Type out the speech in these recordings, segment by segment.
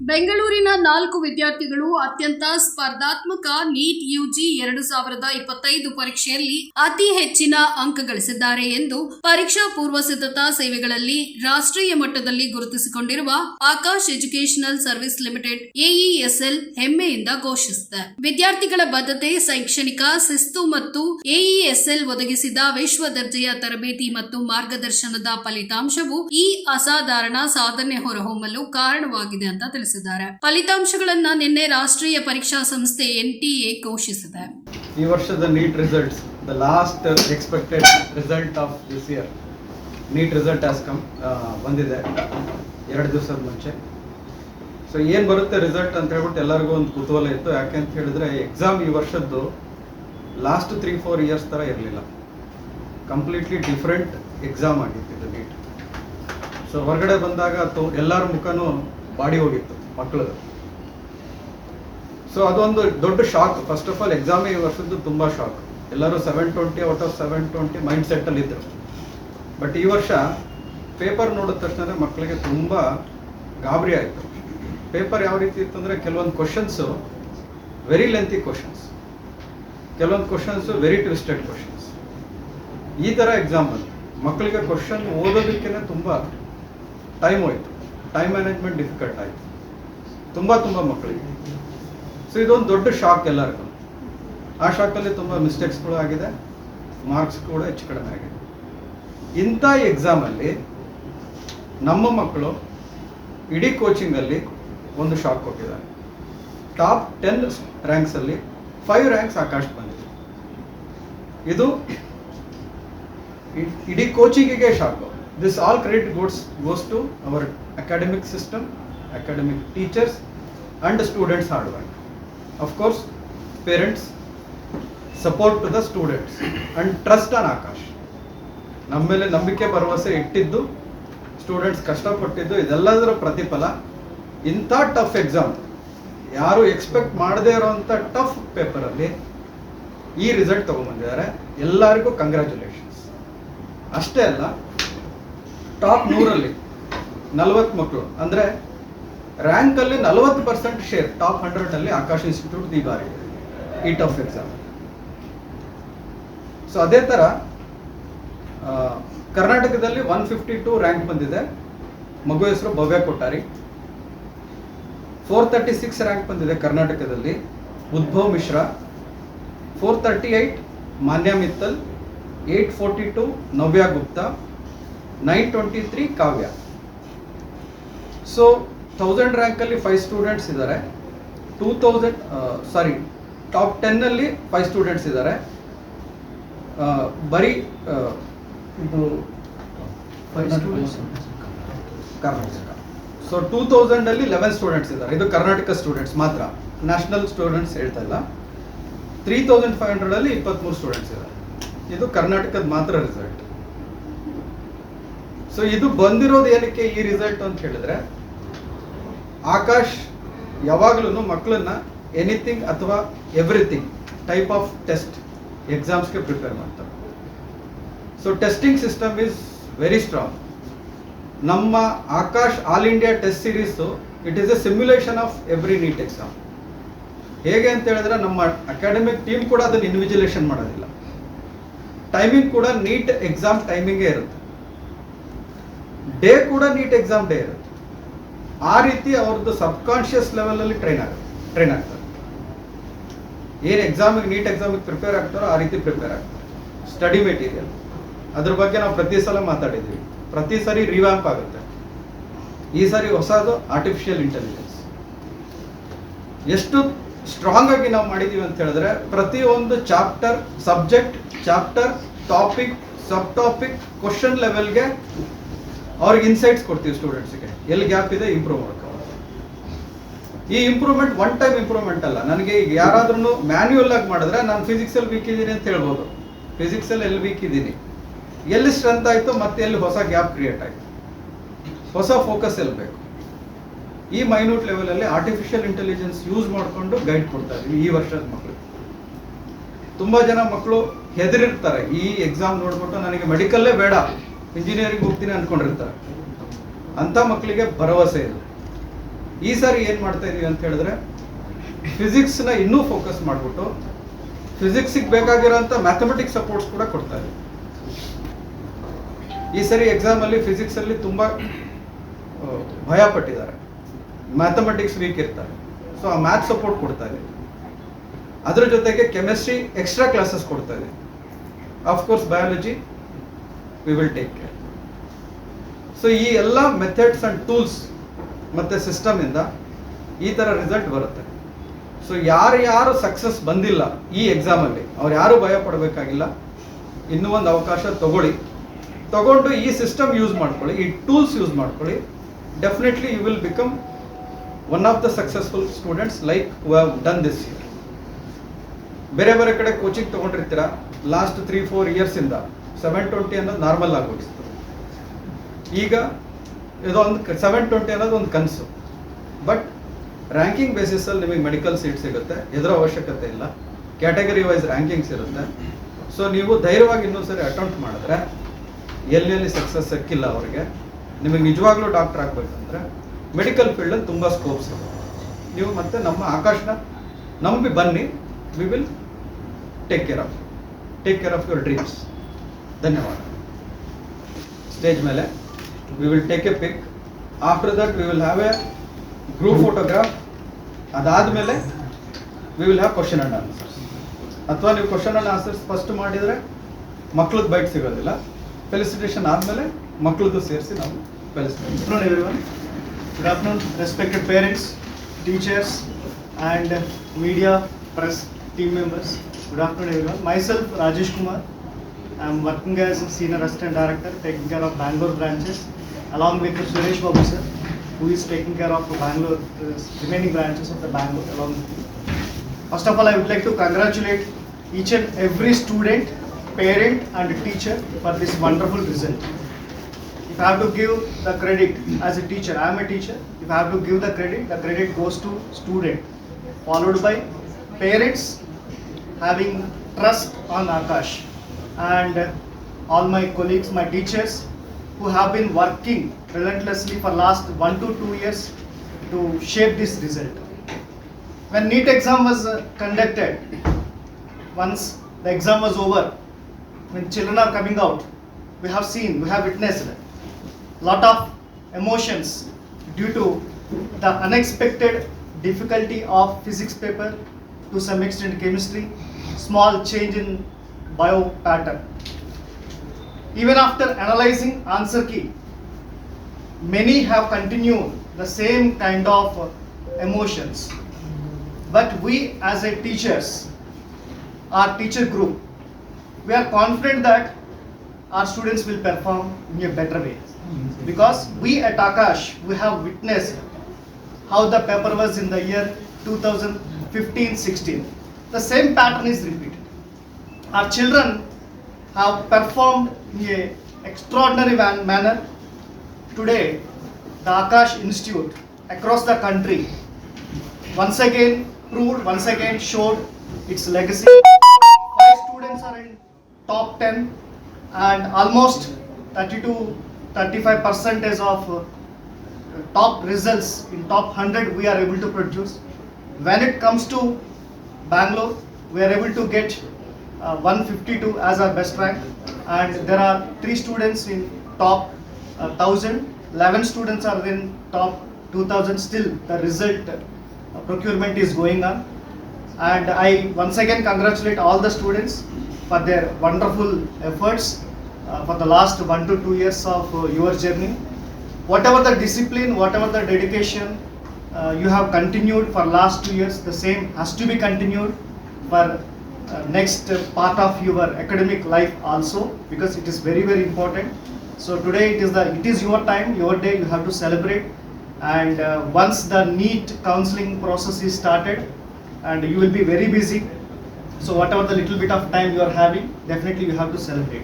ಬೆಂಗಳೂರಿನ ನಾಲ್ಕು ವಿದ್ಯಾರ್ಥಿಗಳು ಅತ್ಯಂತ ಸ್ಪರ್ಧಾತ್ಮಕ ನೀಟ್ ಯುಜಿ ಎರಡು ಸಾವಿರದ ಇಪ್ಪತ್ತೈದು ಪರೀಕ್ಷೆಯಲ್ಲಿ ಅತಿ ಹೆಚ್ಚಿನ ಅಂಕ ಗಳಿಸಿದ್ದಾರೆ ಎಂದು ಪರೀಕ್ಷಾ ಪೂರ್ವ ಸಿದ್ಧತಾ ಸೇವೆಗಳಲ್ಲಿ ರಾಷ್ಟ್ರೀಯ ಮಟ್ಟದಲ್ಲಿ ಗುರುತಿಸಿಕೊಂಡಿರುವ Aakash educational service limited AESL ಹೆಮ್ಮೆಯಿಂದ ಘೋಷಿಸಿದೆ. ವಿದ್ಯಾರ್ಥಿಗಳ ಬದ್ಧತೆ, ಶೈಕ್ಷಣಿಕ ಶಿಸ್ತು ಮತ್ತು ಎಇಎಸ್ಎಲ್ ಒದಗಿಸಿದ ವಿಶ್ವ ದರ್ಜೆಯ ತರಬೇತಿ ಮತ್ತು ಮಾರ್ಗದರ್ಶನದ ಫಲಿತಾಂಶವು ಈ ಅಸಾಧಾರಣ ಸಾಧನೆ ಹೊರಹೊಮ್ಮಲು ಕಾರಣವಾಗಿದೆ ಅಂತ ತಿಳಿಸಿದ್ದಾರೆ. ಫಲಿತಾಂಶಗಳನ್ನ ನಿನ್ನೆ ರಾಷ್ಟ್ರೀಯ ಪರೀಕ್ಷಾ ಸಂಸ್ಥೆ ಎನ್ಟಿಎ ಘೋಷಿಸಿದೆ. ಈ ವರ್ಷದ NEET results, the last expected result of this year. NEET result as come ಬಂದಿದೆ ಎರಡು ದಿವಸದ ಮುಂಚೆ. ಸೊ ಏನು ಬರುತ್ತೆ ರಿಸಲ್ಟ್ ಅಂತ ಹೇಳ್ಬಿಟ್ಟು ಎಲ್ಲರಿಗೂ ಒಂದು ಕುತೂಹಲ ಇತ್ತು. ಯಾಕೆ ಅಂತ ಹೇಳಿದ್ರೆ, ಎಕ್ಸಾಮ್ ಈ ವರ್ಷದ್ದು ಲಾಸ್ಟ್ ತ್ರೀ, ಫೋರ್ ಇಯರ್ಸ್ ಥರ ಇರಲಿಲ್ಲ. ಕಂಪ್ಲೀಟ್ಲಿ ಡಿಫ್ರೆಂಟ್ ಎಕ್ಸಾಮ್ ಆಗಿತ್ತು. ಸೊ ಹೊರಗಡೆ ಬಂದಾಗ ಎಲ್ಲರ ಮುಖನೂ ಬಾಡಿ ಹೋಗಿತ್ತು ಮಕ್ಕಳದು ಸೊ ಅದೊಂದು ದೊಡ್ಡ shock first of all exam ಈ ವರ್ಷದ್ದು ತುಂಬ ಶಾಕ್ ಎಲ್ಲರೂ seven twenty out of seven twenty mind ಸೆಟ್ಟಲ್ಲಿ ಇದ್ದರು ಬಟ್ ಈ ವರ್ಷ ಪೇಪರ್ ನೋಡಿದ ತಕ್ಷಣ ಮಕ್ಕಳಿಗೆ ತುಂಬ ಗಾಬರಿ ಆಯಿತು. ಪೇಪರ್ ಯಾವ ರೀತಿ ಇತ್ತು ಅಂದ್ರೆ ಕೆಲವೊಂದು ಕ್ವಶನ್ಸು ವೆರಿ ಲೆಂತಿ ಕ್ವಶನ್ಸ್ ಕೆಲವೊಂದು ಕ್ವಶನ್ಸು ವೆರಿ ಟ್ವಿಸ್ಟೆಡ್ ಕ್ವಶನ್ಸ್ ಈ ಥರ ಎಕ್ಸಾಮ್ ಬಂತು ಮಕ್ಕಳಿಗೆ ಕ್ವಶನ್ ಓದೋದಕ್ಕೆ ತುಂಬ ಟೈಮ್ ಹೋಯ್ತು. ಟೈಮ್ ಮ್ಯಾನೇಜ್ಮೆಂಟ್ ಡಿಫಿಕಲ್ಟ್ ಆಯಿತು. ತುಂಬ ತುಂಬ ಮಕ್ಕಳಿಗೆ. ಸೊ ಇದೊಂದು ದೊಡ್ಡ ಶಾಕ್ ಎಲ್ಲರಿಗೂ. ಆ ಶಾಕಲ್ಲಿ ತುಂಬ ಮಿಸ್ಟೇಕ್ಸ್ಗಳು ಆಗಿದೆ. ಮಾರ್ಕ್ಸ್ ಕೂಡ ಹೆಚ್ಚು ಕಡಿಮೆ ಆಗಿದೆ. ಇಂಥ ಎಕ್ಸಾಮಲ್ಲಿ ನಮ್ಮ ಮಕ್ಕಳು ಇಡೀ ಕೋಚಿಂಗಲ್ಲಿ ಒಂದು ಶಾಕ್ ಕೊಟ್ಟಿದ್ದಾರೆ. ಟಾಪ್ ಟೆನ್ ರ್ಯಾಂಕ್ಸಲ್ಲಿ ಫೈವ್ ರ್ಯಾಂಕ್ಸ್ ಆಕಾಶ್ ಬಂದಿದೆ. ಇದು ಇಡೀ ಕೋಚಿಂಗಿಗೆ shock this all credit goes, goes to our academic system academic teachers and students hard work. of course parents support to the students and trust on Aakash ನಮ್ಮ ಮೇಲೆ ನಂಬಿಕೆ ಭರವಸೆ ಇಟ್ಟಿದ್ದು students ಕಷ್ಟಪಟ್ಟಿದ್ದು ಇದೆಲ್ಲದರ ಪ್ರತಿಫಲ ಇಂಥ ಟಫ್ ಎಕ್ಸಾಮ್ ಯಾರು ಎಕ್ಸ್ಪೆಕ್ಟ್ ಮಾಡದೇ ಇರೋವಂಥ ಟಫ್ ಪೇಪರಲ್ಲಿ ಈ ರಿಸಲ್ಟ್ ತೊಗೊಂಬಂದಿದ್ದಾರೆ ಎಲ್ಲರಿಗೂ ಕಂಗ್ರ್ಯಾಚುಲೇಷನ್ಸ್ ಅಷ್ಟೇ ಅಲ್ಲ ಟಾಪ್ ನೂರಲ್ಲಿ ನಲವತ್ತು ಮಕ್ಕಳು. ಅಂದರೆ ರ್ಯಾಂಕಲ್ಲಿ ನಲವತ್ತು ಪರ್ಸೆಂಟ್ ಶೇರ್ ಟಾಪ್ ಹಂಡ್ರೆಡಲ್ಲಿ ಆಕಾಶ್ ಇನ್ಸ್ಟಿಟ್ಯೂಟ್ ಈ ಬಾರಿ ಈ ಟಫ್ ಎಕ್ಸಾಮ್ ಸೊ ಅದೇ ಥರ ಕರ್ನಾಟಕದಲ್ಲಿ ಒನ್ ಫಿಫ್ಟಿ ಟೂ ರ್ಯಾಂಕ್ ಬಂದಿದೆ. ಮಗು ಹೆಸರು Bhavya Kotari four thirty six rank ಬಂದಿದೆ ಕರ್ನಾಟಕದಲ್ಲಿ. Udbhav Mishra. Four thirty eight Manya Mittal. Eight forty two Navya Gupta. Nine twenty three Kavya so thousand ರ್ಯಾಂಕಲ್ಲಿ five students ಇದ್ದಾರೆ two thousand sorry top ಟೆನ್ನಲ್ಲಿ five students ಇದ್ದಾರೆ ಬರೀ ಆ, ಇದು Karnataka so two ತೌಸಂಡಲ್ಲಿ eleven students ಇದ್ದಾರೆ ಇದು ಕರ್ನಾಟಕ ಸ್ಟೂಡೆಂಟ್ಸ್ ಮಾತ್ರ. ನ್ಯಾಷನಲ್ ಸ್ಟೂಡೆಂಟ್ಸ್ ಹೇಳ್ತಾ ಇಲ್ಲ. ತ್ರೀ ತೌಸಂಡ್ ಫೈವ್ ಹಂಡ್ರೆಡಲ್ಲಿ ಇಪ್ಪತ್ತ್ಮೂರು ಸ್ಟೂಡೆಂಟ್ಸ್ ಇದ್ದಾರೆ ಇದು ಕರ್ನಾಟಕದ ಮಾತ್ರ ರಿಸಲ್ಟ್ ಸೊ ಇದು ಬಂದಿರೋದು ಏನಕ್ಕೆ ಈ ರಿಸಲ್ಟ್ ಅಂತ ಹೇಳಿದ್ರೆ, ಆಕಾಶ್ ಯಾವಾಗ್ಲೂ ಮಕ್ಕಳನ್ನ ಎನಿಥಿಂಗ್ ಅಥವಾ ಎವ್ರಿಥಿಂಗ್ ಟೈಪ್ ಆಫ್ ಟೆಸ್ಟ್ ಎಕ್ಸಾಮ್ಸ್ಗೆ ಪ್ರಿಪೇರ್ ಮಾಡ್ತಾರೆ. So testing system is very strong ನಮ್ಮ Aakash all India test series it is a simulation of every NEET exam ಹೇಗೆ ಅಂತ ಹೇಳಿದ್ರೆ, ನಮ್ಮ ಅಕಾಡೆಮಿಕ್ ಟೀಮ್ ಕೂಡ ಅದನ್ನು ಇನ್ವಿಜಿಲೇಷನ್ ಮಾಡೋದಿಲ್ಲ. ಟೈಮಿಂಗ್ ಕೂಡ ನೀಟ್ ಎಕ್ಸಾಮ್ ಟೈಮಿಂಗೇ ಇರುತ್ತೆ. ಡೇ ಕೂಡ ನೀಟ್ ಎಕ್ಸಾಮ್ ಡೇ ಇರುತ್ತೆ. ಆ ರೀತಿ ಅವ್ರದ್ದು ಸಬ್ಕಾನ್ಷಿಯಸ್ ಲೆವೆಲಲ್ಲಿ ಟ್ರೈನ್ ಆಗುತ್ತೆ ಟ್ರೈನ್ ಆಗ್ತಾರೆ ಏನು ಎಕ್ಸಾಮಿಗೆ ನೀಟ್ ಎಕ್ಸಾಮಿಗೆ ಪ್ರಿಪೇರ್ ಆಗ್ತಾರೋ ಆ ರೀತಿ ಪ್ರಿಪೇರ್ ಆಗ್ತಾರೆ ಸ್ಟಡಿ ಮೆಟೀರಿಯಲ್ ಅದ್ರ ಬಗ್ಗೆ ನಾವು ಪ್ರತಿ ಸಲ ಮಾತಾಡಿದ್ವಿ. ಪ್ರತಿ ಸರಿ ರಿವ್ಯಾಂಪ್ ಆಗುತ್ತೆ. ಈ ಸಾರಿ ಹೊಸದು ಆರ್ಟಿಫಿಷಿಯಲ್ ಇಂಟೆಲಿಜೆನ್ಸ್ ಎಷ್ಟು ಸ್ಟ್ರಾಂಗ್ ಆಗಿ ನಾವು ಮಾಡಿದೀವಿ ಅಂತ ಹೇಳಿದ್ರೆ, ಪ್ರತಿಯೊಂದು chapter subject chapter topic sub topic question ಲೆವೆಲ್ಗೆ ಅವ್ರಿಗೆ ಇನ್ಸೈಟ್ಸ್ ಕೊಡ್ತೀವಿ ಸ್ಟೂಡೆಂಟ್ಸ್ಗೆ ಎಲ್ಲಿ ಗ್ಯಾಪ್ ಇದೆ ಇಂಪ್ರೂವ್ ಮಾಡ್ಕೋ. ಈ ಇಂಪ್ರೂವ್ಮೆಂಟ್ ಒನ್ ಟೈಮ್ ಇಂಪ್ರೂವ್ಮೆಂಟ್ ಅಲ್ಲ. ನನಗೆ ಈಗ ಯಾರಾದ್ರೂ ಮ್ಯಾನ್ಯುಯಲ್ ಆಗಿ ಮಾಡಿದ್ರೆ ನಾನು ಫಿಸಿಕ್ಸಲ್ಲಿ ವೀಕ್ ಇದ್ದೀನಿ ಅಂತ ಹೇಳ್ಬೋದು. ಫಿಸಿಕ್ಸಲ್ಲಿ ಎಲ್ಲಿ ವೀಕ್ ಇದ್ದೀನಿ? ಎಲ್ಲಿ ಸ್ಟ್ರೆಂತ್ ಆಯಿತು ಮತ್ತೆ ಎಲ್ಲಿ ಹೊಸ ಗ್ಯಾಪ್ ಕ್ರಿಯೇಟ್ ಆಯಿತು. ಹೊಸ ಫೋಕಸ್ ಎಲ್ಲಿ ಬೇಕು? ಈ ಮೈನ್ಯೂಟ್ ಲೆವೆಲಲ್ಲಿ ಆರ್ಟಿಫಿಷಿಯಲ್ ಇಂಟೆಲಿಜೆನ್ಸ್ ಯೂಸ್ ಮಾಡಿಕೊಂಡು ಗೈಡ್ ಕೊಡ್ತಾ ಇದ್ದೀವಿ ಈ ವರ್ಷದ ಮಕ್ಕಳು ತುಂಬ ಜನ ಮಕ್ಕಳು ಹೆದರಿರ್ತಾರೆ. ಈ ಎಕ್ಸಾಮ್ ನೋಡ್ಬಿಟ್ಟು ನನಗೆ ಮೆಡಿಕಲ್ಲೇ ಬೇಡ. ಇಂಜಿನಿಯರಿಂಗ್ ಹೋಗ್ತೀನಿ ಅನ್ಕೊಂಡಿರ್ತಾರೆ. ಅಂಥ ಮಕ್ಕಳಿಗೆ ಭರವಸೆ ಇದೆ ಈ ಸಾರಿ ಏನು ಮಾಡ್ತಾ ಇದೀವಿ ಅಂತ ಹೇಳಿದ್ರೆ ಫಿಸಿಕ್ಸ್ನ ಇನ್ನೂ ಫೋಕಸ್ ಮಾಡಿಬಿಟ್ಟು ಫಿಸಿಕ್ಸಿಗೆ ಬೇಕಾಗಿರೋಂಥ ಮ್ಯಾಥಮೆಟಿಕ್ಸ್ ಸಪೋರ್ಟ್ಸ್ ಕೂಡ ಕೊಡ್ತಾ ಈ ಸರಿ ಎಕ್ಸಾಮಲ್ಲಿ ಫಿಸಿಕ್ಸಲ್ಲಿ ತುಂಬ ಭಯ ಪಟ್ಟಿದ್ದಾರೆ. ಮ್ಯಾಥಮೆಟಿಕ್ಸ್ ವೀಕ್ ಇರ್ತಾರೆ. ಸೊ ಆ ಮ್ಯಾಥ್ ಸಪೋರ್ಟ್ ಕೊಡ್ತಾ ಇದೆ. ಅದ್ರ ಜೊತೆಗೆ ಕೆಮಿಸ್ಟ್ರಿ ಎಕ್ಸ್ಟ್ರಾ ಕ್ಲಾಸಸ್ ಕೊಡ್ತಾ ಇದೆ. Course biology we will take care so ಈ ಎಲ್ಲ ಮೆಥಡ್ಸ್ ಅಂಡ್ ಟೂಲ್ಸ್ ಮತ್ತು ಸಿಸ್ಟಮಿಂದ ಈ ಥರ ರಿಸಲ್ಟ್ ಬರುತ್ತೆ. ಸೊ ಯಾರು ಯಾರು ಸಕ್ಸಸ್ ಬಂದಿಲ್ಲ ಈ ಎಕ್ಸಾಮಲ್ಲಿ ಅವ್ರು ಯಾರು ಭಯ ಪಡಬೇಕಾಗಿಲ್ಲ, ಇನ್ನೂ ಒಂದು ಅವಕಾಶ ತಗೊಳ್ಳಿ. ತಗೊಂಡು ಈ ಸಿಸ್ಟಮ್ ಯೂಸ್ ಮಾಡ್ಕೊಳ್ಳಿ, ಈ ಟೂಲ್ಸ್ ಯೂಸ್ ಮಾಡ್ಕೊಳ್ಳಿ. Definitely you will become one of the successful students like have done this year ಬೇರೆ ಬೇರೆ ಕಡೆ ಕೋಚಿಂಗ್ ತೊಗೊಂಡಿರ್ತೀರ? ಲಾಸ್ಟ್ ತ್ರೀ ಫೋರ್ ಇಯರ್ಸಿಂದ ಸೆವೆನ್ ಟ್ವೆಂಟಿ ಅನ್ನೋದು ನಾರ್ಮಲ್ ಆಗೋಗಿತ್ತು ಈಗ ಇದೊಂದು ಸೆವೆನ್ ಟ್ವೆಂಟಿ ಅನ್ನೋದು ಒಂದು ಕನಸು. ಬಟ್ ರ್ಯಾಂಕಿಂಗ್ ಬೇಸಿಸಲ್ಲಿ ನಿಮಗೆ ಮೆಡಿಕಲ್ ಸೀಟ್ ಸಿಗುತ್ತೆ ಇದರ ಅವಶ್ಯಕತೆ ಇಲ್ಲ. ಕ್ಯಾಟಗರಿ ವೈಸ್ ರ್ಯಾಂಕಿಂಗ್ಸ್ ಇರುತ್ತೆ. ಸೊ ನೀವು ಧೈರ್ಯವಾಗಿ ಇನ್ನೊಂದು ಸರಿ ಅಟೆಂಪ್ಟ್ ಮಾಡಿದ್ರೆ ಎಲ್ಲೆಲ್ಲಿ ಸಕ್ಸಸ್ ಸಿಕ್ಕಿಲ್ಲ ಅವರಿಗೆ, ನಿಮಗೆ ನಿಜವಾಗ್ಲೂ ಡಾಕ್ಟರ್ ಆಗಬೇಕಂದ್ರೆ ಮೆಡಿಕಲ್ ಫೀಲ್ಡಲ್ಲಿ ತುಂಬ ಸ್ಕೋಪ್ಸ್ ಇದೆ ನೀವು ಮತ್ತೆ ನಮ್ಮ ಆಕಾಶನ ನಂಬಿ ಬನ್ನಿ we will take care of take care of your dreams ಧನ್ಯವಾದ. ಸ್ಟೇಜ್ ಮೇಲೆ we will take a pic after that we will have a group photograph ಅದಾದಮೇಲೆ we will have question and answers ಅಥವಾ ನೀವು ಕ್ವಶನ್ ಅಂಡ್ ಆನ್ಸರ್ಸ್ ಫಸ್ಟ್ ಮಾಡಿದರೆ ಮಕ್ಳದ್ದು byte ಸಿಗೋದಿಲ್ಲ. Felicitation ಆದಮೇಲೆ ಮಕ್ಳದ್ದು ಸೇರಿಸಿ ನಾವು felicitation good afternoon respected parents teachers and media press team members good afternoon every myself Rajesh kumar. I am working as a senior assistant director taking care of bangalore branches along with suresh babu sir who is taking care of bangalore uh, remaining branches of the bangalore along first of all i would like to congratulate each and every student parent and teacher for this wonderful result. If I have to give the credit as a teacher, I am a teacher. If I have to give the credit, the credit goes to student, followed by parents having trust on Akash, and all my colleagues, my teachers, who have been working relentlessly for last one to two years to shape this result. When NEET exam was uh, conducted, once the exam was over, when children are coming out, we have seen, we have witnessed lot of emotions due to the unexpected difficulty of physics paper, to some extent chemistry, small change in bio pattern. Even after analyzing answer key, many have continued the same kind of uh, emotions. But we as a teachers, our teacher group, we are confident that our students will perform in a better way. Because we at Akash, we have witnessed how the paper was in the year 2015-16. The same pattern is repeated. Our children have performed in a extraordinary man- manner. Today, the Akash Institute across the country once again proved, once again showed its legacy. Five students are in top 10 and almost 32 35 percentage of uh, top results in top 100 we are able to produce when it comes to bangalore we are able to get 152 as our best rank. And there are three students in top uh, 1000 11 students are in top 2000 still the result uh, procurement is going on. And I once again congratulate all the students for their wonderful efforts uh, for the last one to two years of uh, your journey. Whatever the discipline, whatever the dedication uh, you have continued for last two years, the same has to be continued for uh, next uh, part of your academic life also because it is very very important. So today it is the it is your time, your day. You have to celebrate, and uh, once the neat counseling process is started, and you will be very busy. So whatever the little bit of time you are having, definitely you have to celebrate.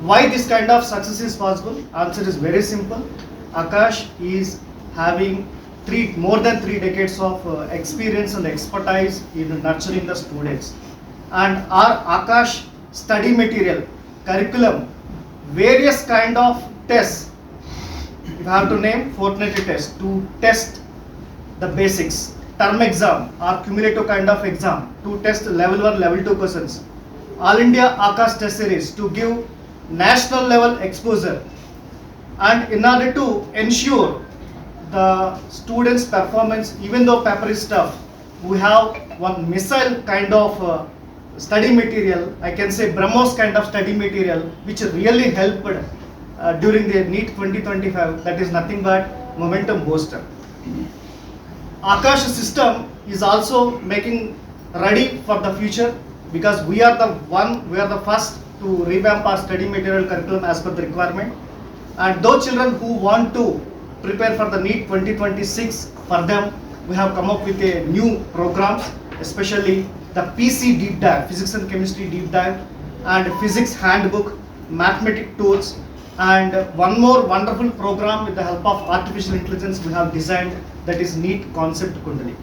Why this kind of success is possible? Answer is very simple. Akash is having three more than three decades of uh, experience and expertise in nurturing the students. And our Akash study material, curriculum, various kind of tests. I have to name fortnightly test to test the basics, term exam or cumulative kind of exam to test level 1, level 2 questions. All India Akash test series to give national level exposure and in order to ensure the students performance even though paper is tough we have one missile kind of uh, study material i can say brahmos kind of study material which really helped uh, during the neat 2025 that is nothing but momentum booster. Akash system is also making ready for the future because we are the one we are the first to revamp our study material curriculum as per the requirement. And those children who want to prepare for the NEET 2026, for them, we have come up with a new programs, especially the PC deep dive, physics and chemistry deep dive, and physics handbook, mathematic tools, and one more wonderful program with the help of artificial intelligence we have designed that is NEET Concept Kundali.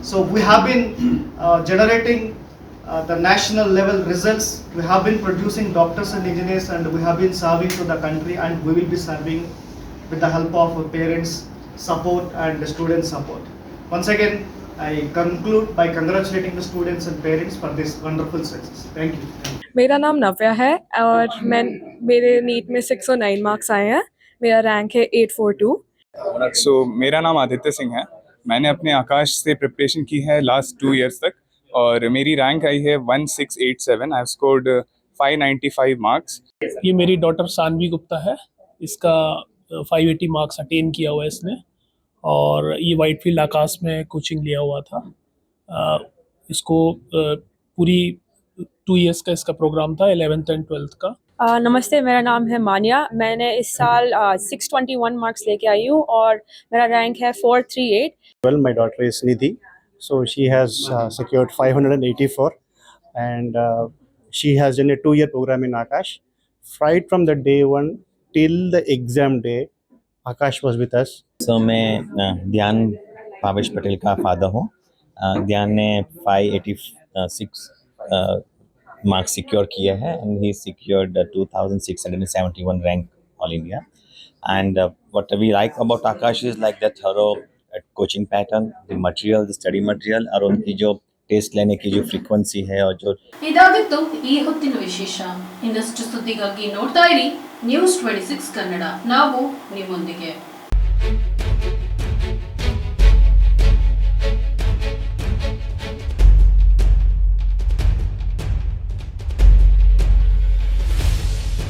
So we have been uh, generating uh, the national level results. We have been producing doctors and engineers and we have been serving to the country and we will be serving with the help of parents support and student support. Once again, I conclude by congratulating the students and parents for this wonderful success. Thank you. मेरा नाम नव्या है और मैं मेरे NEET में 609 marks आए हैं। मेरा रैंक है 842 सो मेरा नाम आदित्य सिंह है। मैंने अपने आकाश से प्रिपरेशन की है लास्ट टू इयर्स तक और मेरी रैंक आई है 1687 आई हैव स्कोर्ड 595 मार्क्स ये मेरी डॉटर सानवी गुप्ता है। इसका फाइव एटी मार्क्स अटेन किया हुआ है इसने। और ये वाइट फ़ील्ड आकाश में कोचिंग लिया हुआ था। आ, इसको आ, पूरी टू ईयर्स का इसका प्रोग्राम था एलेवेंथ एंड ट्वेल्थ का। आ, नमस्ते मेरा नाम है मानिया। मैंने इस साल सिक्स ट्वेंटी वन मार्क्स लेके आई हूँ और मेरा रैंक है four three eight well my daughter is Nidhi so she has secure five hundred and eighty four and she has done a two year programme in Aakash right from the day one till the exam day Aakash was with us सो मैं अ, ध्यान भावेश पटेल का father हूँ अ, ध्यान ने five eighty six marks secured किए हैं and he secured two thousand six hundred seventy one rank all India and what we like about Aakash is like the thorough coaching pattern the material the study material और उनकी जो test लेने की जो frequency है और जो ಇದಾಗಿತ್ತು ಈ ಹೊತ್ತಿನ ವಿಶೇಷ ಇನ್ನಷ್ಟು ಸುದ್ದಿಗಾಗಿ ನೋಡ್ತಾ ಇರಿ ನ್ಯೂಸ್ ಟ್ವೆಂಟಿ ಸಿಕ್ಸ್ ಕನ್ನಡ ನಾವು ನಿಮ್ಮೊಂದಿಗೆ